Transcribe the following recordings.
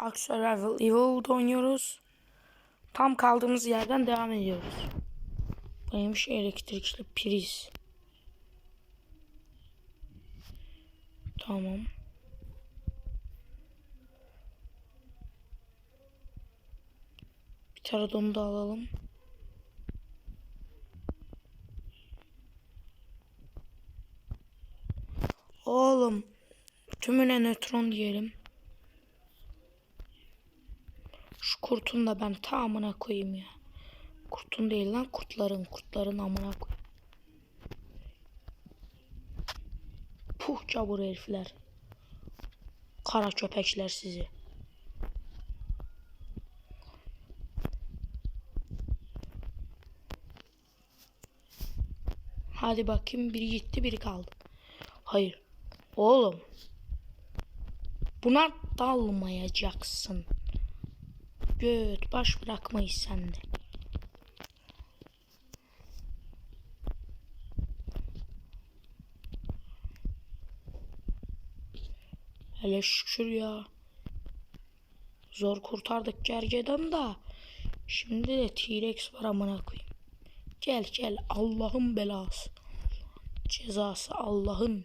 Ark Survival Evil'da oynuyoruz. Tam kaldığımız yerden devam ediyoruz. Neymiş elektrikli priz. Tamam. Bir taradonu da alalım. Oğlum tümüne nötron diyelim. Şu kurtun da ben tamamına koyayım ya. Kurtun değil lan kurtların kurtların amına koy. Puh cabur herifler. Kara köpekler sizi. Hadi bakayım biri gitti biri kaldı. Hayır. Oğlum. Buna dalmayacaksın. Göt baş bırakmayız sende. Hele şükür ya. Zor kurtardık gergedan da. Şimdi de T-Rex var amına koyayım. Gel gel Allah'ın belası. Cezası Allah'ın.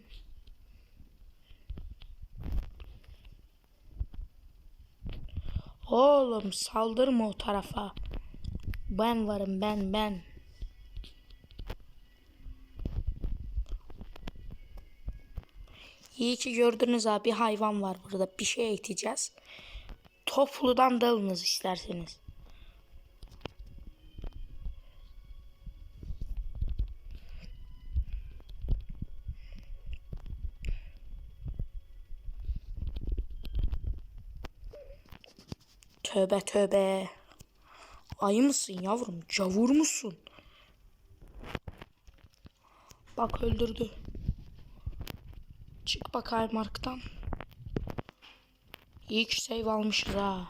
Oğlum saldırma o tarafa. Ben varım ben ben. İyi ki gördünüz abi hayvan var burada. Bir şey eğiteceğiz. Topludan dalınız isterseniz. Tövbe tövbe. Ayı mısın yavrum? Cavur musun? Bak öldürdü. Çık bakayım marktan. İyi ki save almışız ha.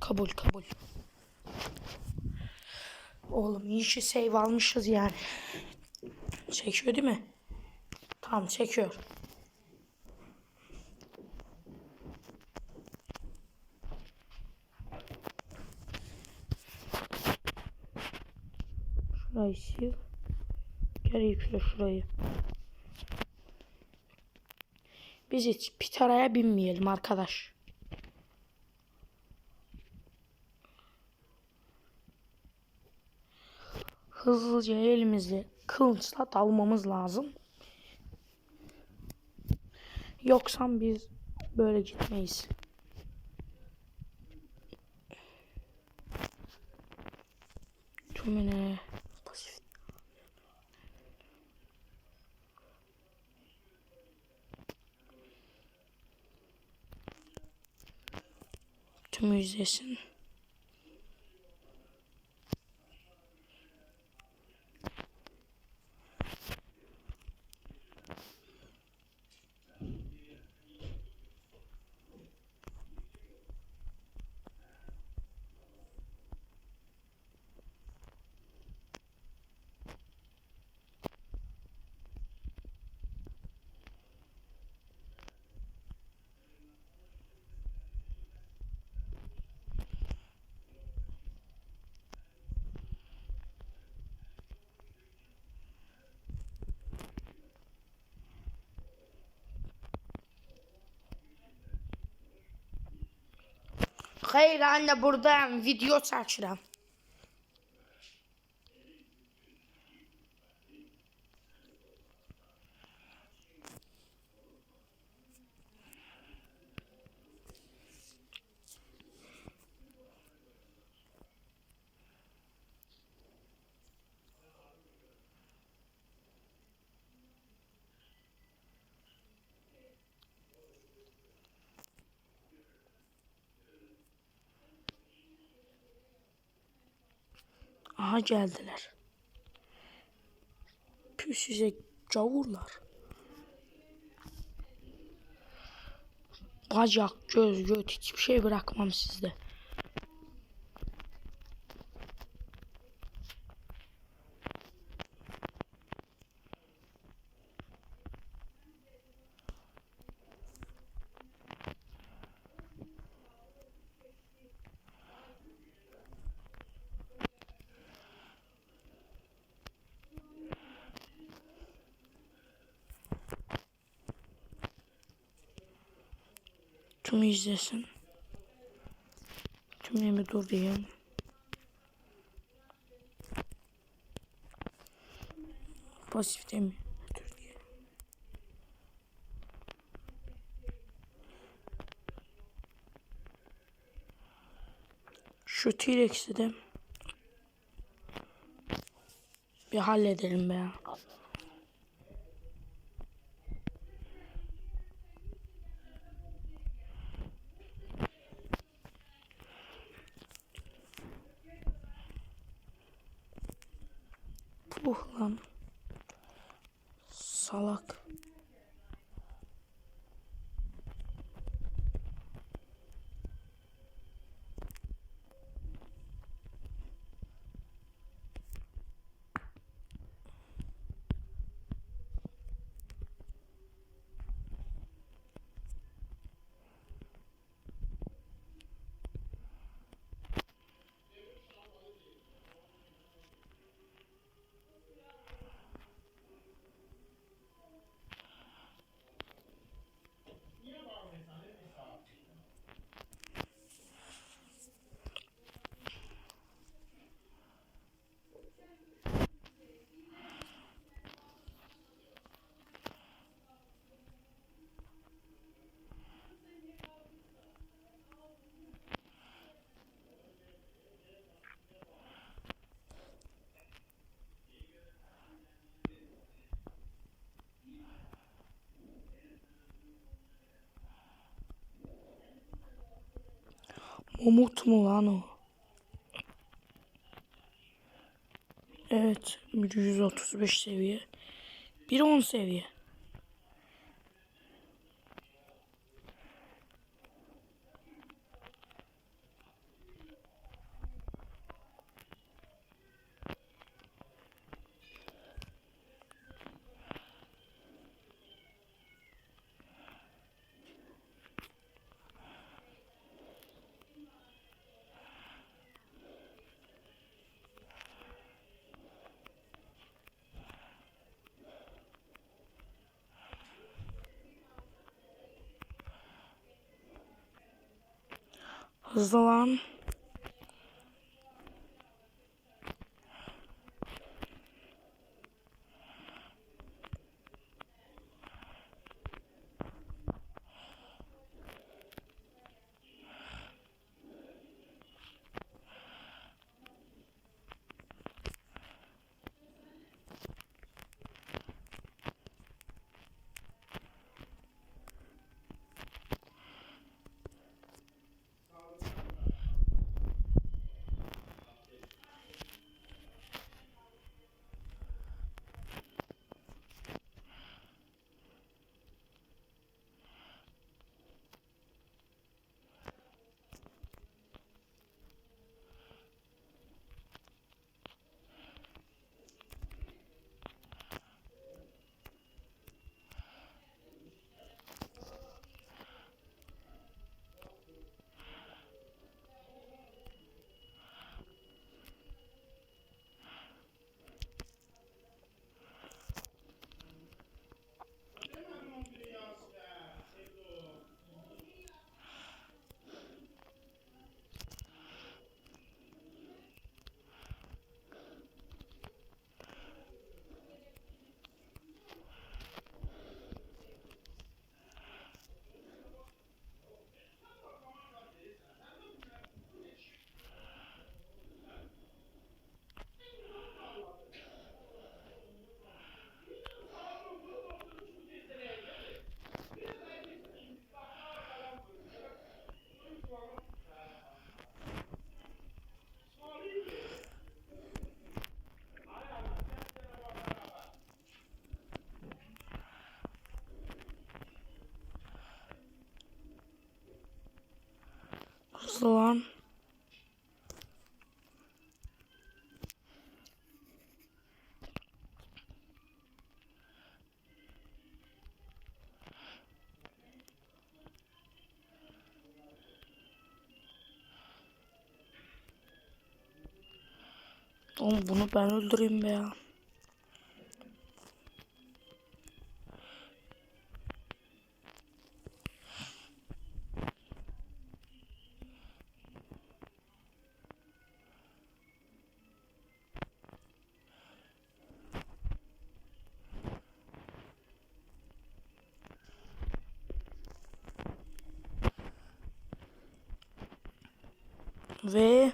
Kabul kabul. Oğlum iyi ki save almışız yani. Çekiyor değil mi? Tamam çekiyor. Şurayı sil. Geri yükle şurayı. Biz hiç pitaraya binmeyelim arkadaş. Hızlıca elimizle kılıçla dalmamız lazım. Yoksa biz böyle gitmeyiz. musician. Hayır anne buradan video çekiyorum. Aha geldiler. Pü size gavurlar. Bacak, göz, göt hiçbir şey bırakmam sizde. Tümü izlesin. Tümü dur diyeyim. Pasifte mi? Dur diye. Şu T-Rex'i de bir halledelim be ya. Puh lan. Salak. Umut mu lan o? Evet. 135 seviye. 110 seviye. Hızlı. Hızlı lan. Oğlum bunu ben öldüreyim be ya. Ve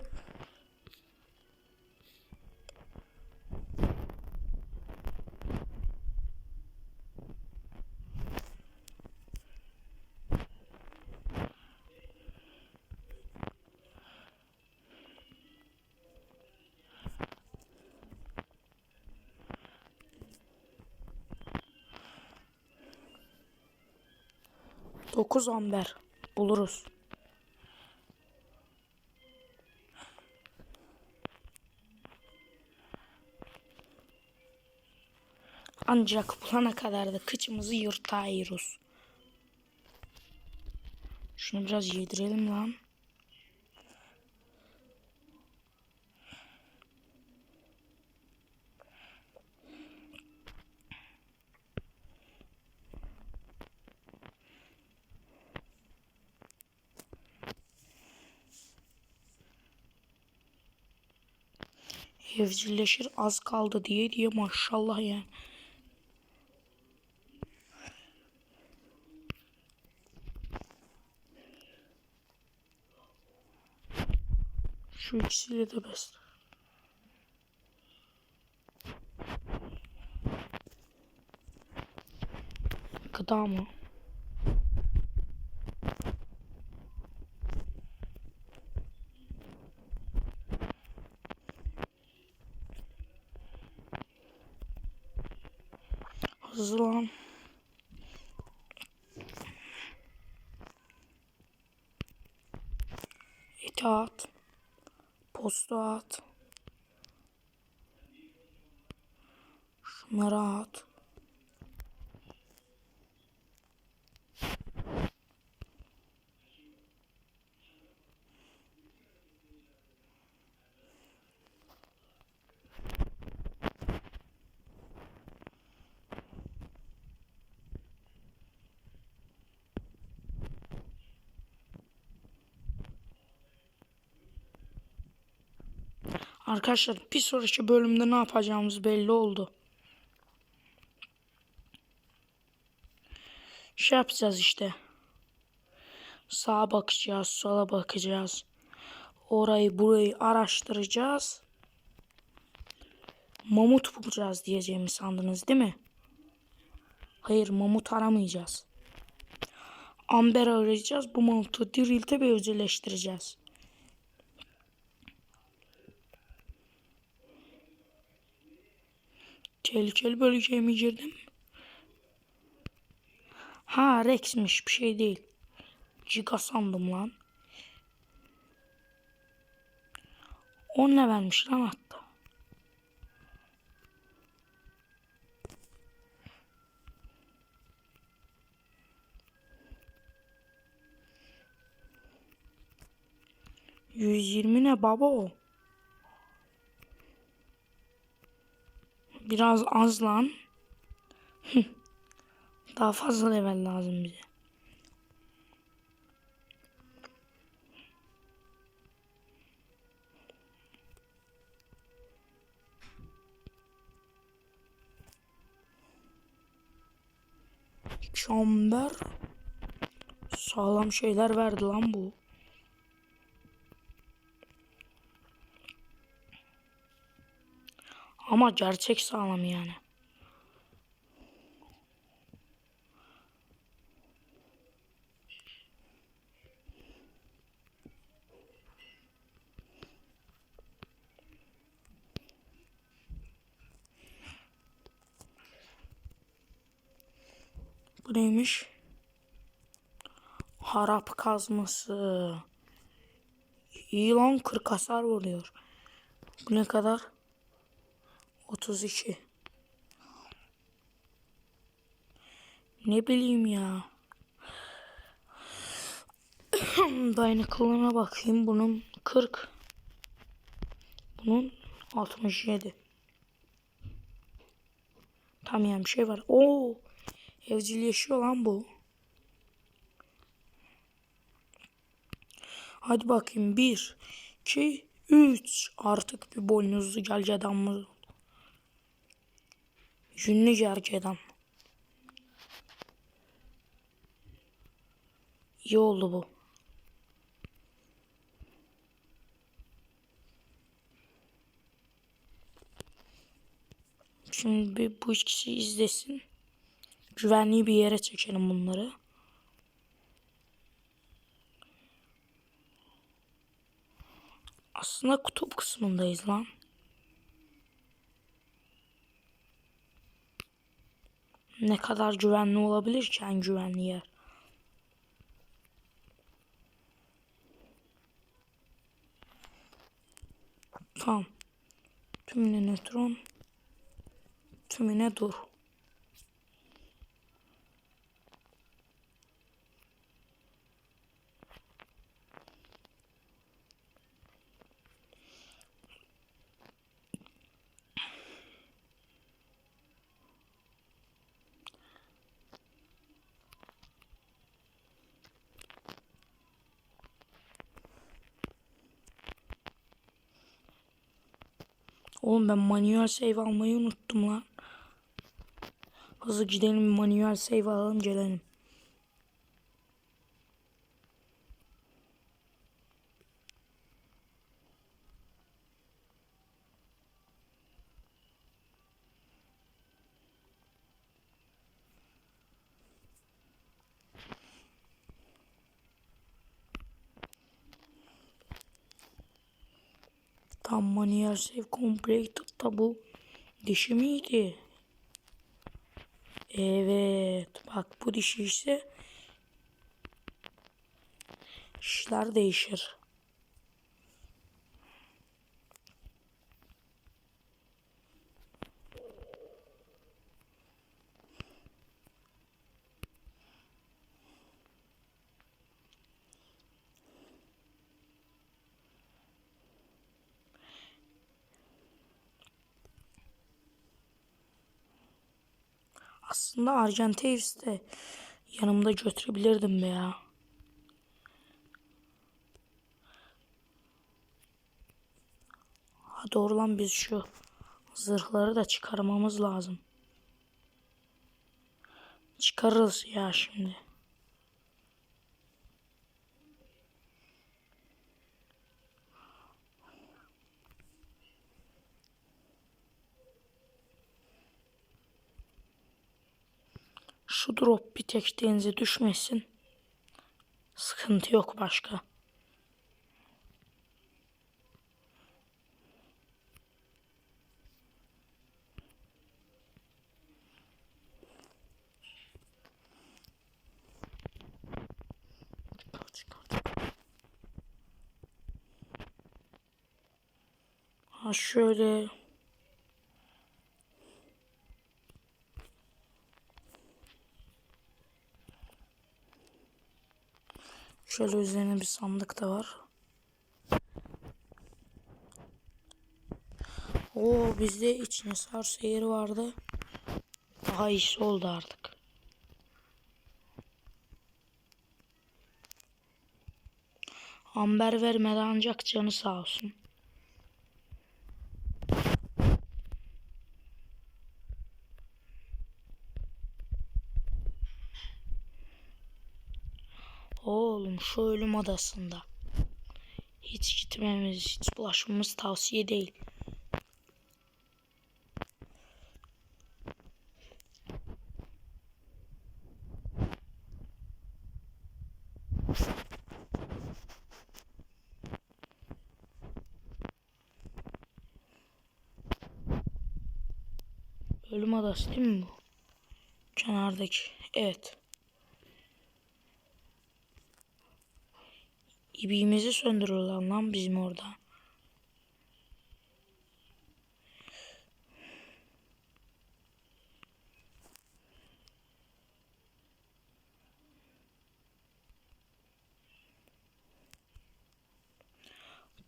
Dokuz amber buluruz. Ancak bulana kadar da kıçımızı yırtayırız. Şunu biraz yedirelim lan. Evcilleşir az kaldı diye diye maşallah yani. Şu ikisiyle de besle. Gıda mı? Hızlı lan. İtaat. Posta at. Şunları at. Arkadaşlar bir sonraki bölümde ne yapacağımız belli oldu. Şey yapacağız işte. Sağa bakacağız, sola bakacağız. Orayı burayı araştıracağız. Mamut bulacağız diyeceğimi sandınız değil mi? Hayır mamut aramayacağız. Amber arayacağız. Bu mamutu diriltip evcilleştireceğiz. Tehlikeli bölgeye mi girdim? Ha Rex'miş bir şey değil. Giga sandım lan. 10 ne vermiş lan hatta. Yüz yirmi ne baba o? Biraz az lan. Daha fazla level lazım bize. Çamber. Sağlam şeyler verdi lan bu. Ama gerçek sağlam yani. Bu neymiş? Harap kazması. İyi lan 40 hasar vuruyor. Bu ne kadar? 32. Ne bileyim ya. Dayanıklılığına bakayım. Bunun 40. Bunun 67. Tam yani bir şey var. Oo, evcilleşiyor lan bu. Hadi bakayım. 1, 2, 3. Artık bir boynuzlu gergedanımız oldu. Ünlü gerçekten. İyi oldu bu. Şimdi bir bu üç kişi izlesin. Güvenli bir yere çekelim bunları. Aslında kutup kısmındayız lan. Ne kadar güvenli olabilir ki en güvenli yer? Tamam. Tümüne nötron. Tümüne dur. Oğlum ben manuel save almayı unuttum lan. Hızlı gidelim manuel save alalım gelelim. Tam manuel save completed da bu dişi miydi? Evet. Bak bu dişi ise işler değişir. Aslında Argentavis de yanımda götürebilirdim be ya. Ha doğru lan biz şu zırhları da çıkarmamız lazım. Çıkarırız ya şimdi. Şu drop bir tek denize düşmesin. Sıkıntı yok başka. Ha şöyle Şöyle üzerine bir sandık da var. Oo bizde içine sar seyir vardı. Daha iyisi oldu artık. Amber vermeden ancak canı sağ olsun. Oğlum şu ölüm adasında. Hiç gitmemiz, hiç bulaşmamız tavsiye değil. Ölüm adası değil mi bu? Kenardaki. Evet. İbiğimizi söndürürler lan bizim orada.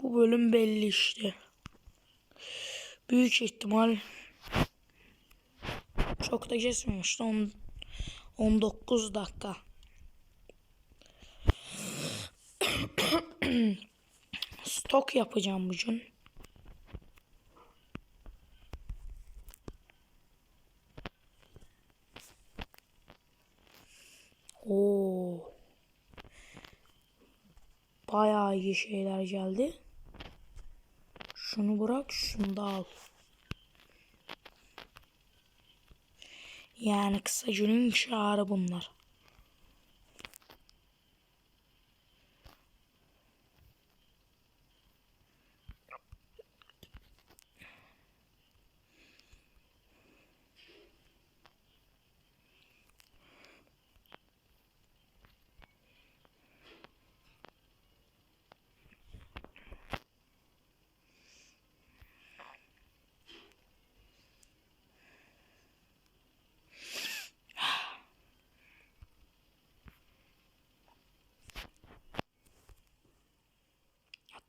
Bu bölüm belli işte. Büyük ihtimal çok da kesmemişti. 10 19 dakika. Stok yapacağım bugün. Oo. Bayağı iyi şeyler geldi. Şunu bırak, şunu da al. Yani kısa günün şiarı bunlar.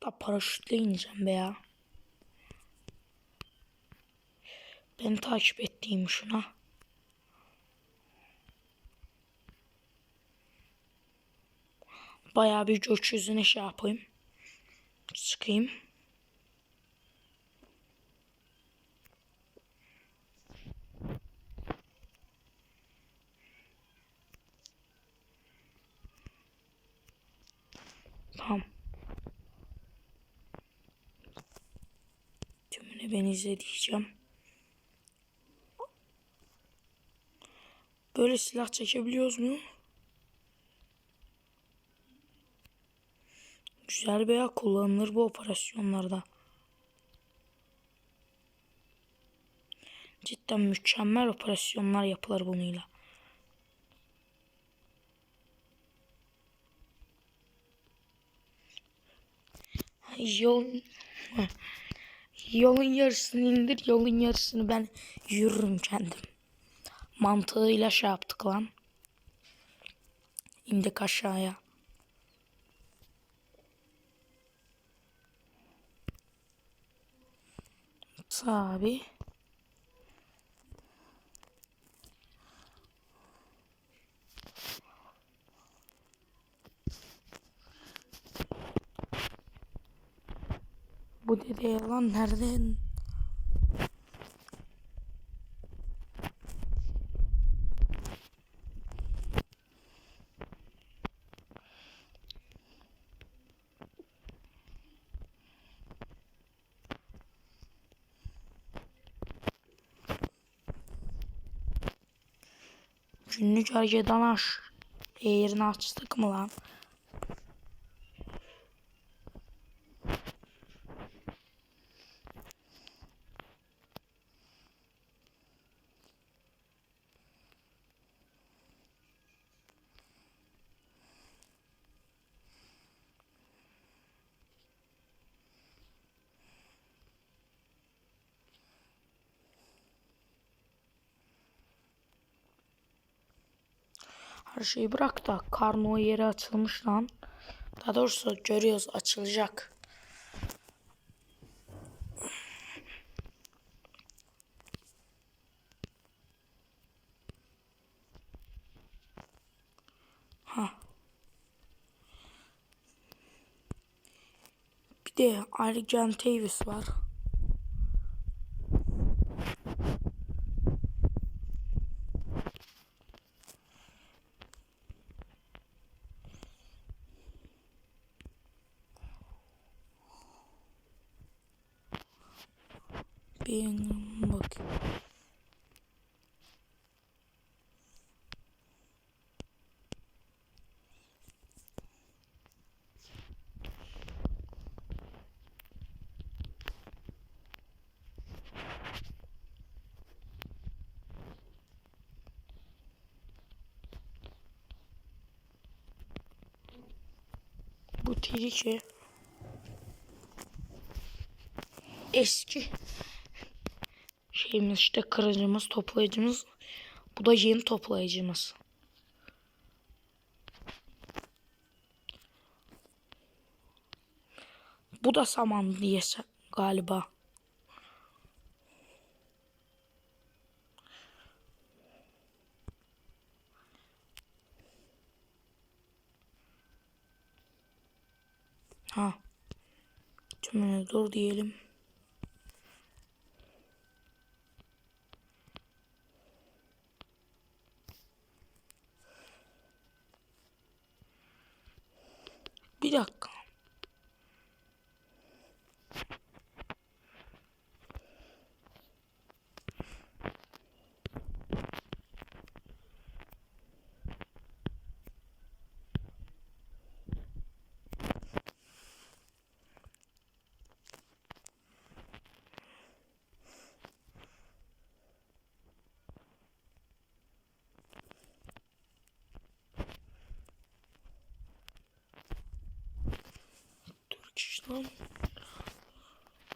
Hatta paraşütle ineceğim be ya. Beni takip ettiğim şuna. Bayağı bir gökyüzüne şey yapayım. Çıkayım. Tamam. Tümüne ben izle diyeceğim. Böyle silah çekebiliyoruz mu? Güzel veya kullanılır bu operasyonlarda. Cidden mükemmel operasyonlar yapılır bununla. Yol yolun yarısını indir, yolun yarısını ben yürürüm kendim. Mantığıyla şey yaptık lan. İndik aşağıya. Tabi. Bu dede lan nereden? Günlük harcadan aş. Eğerini açtık mı lan? Her şeyi bırak da karno yeri açılmış lan. Daha doğrusu görüyoruz açılacak. Ha. Bir de Argen Davis var. Bir bak. Bu tehlike eski şeyimiz işte kırıcımız, toplayıcımız. Bu da yeni toplayıcımız. Bu da saman diye galiba. Ha. Tümüne dur diyelim. Bir dakika.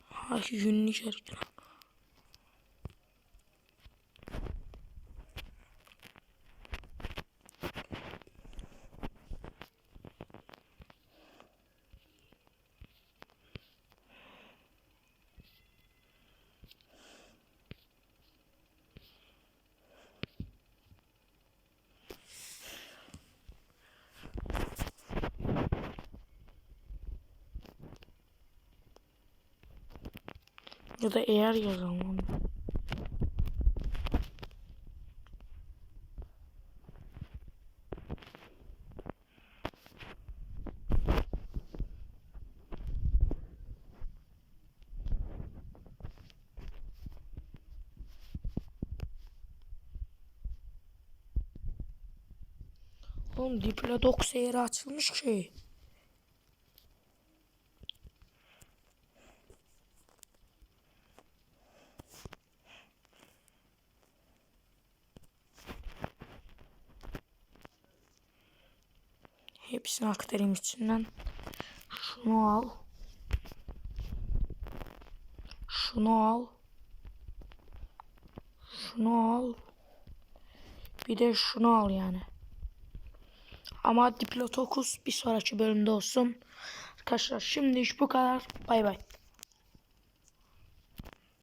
Ha günlük içerik. Ya da eğer yazalım. Oğlum Diplodok yeri açılmış ki. Hepsini aktarayım içinden. Şunu al. Şunu al. Şunu al. Bir de şunu al yani. Ama Diplotokus bir sonraki bölümde olsun. Arkadaşlar şimdi iş bu kadar. Bay bay.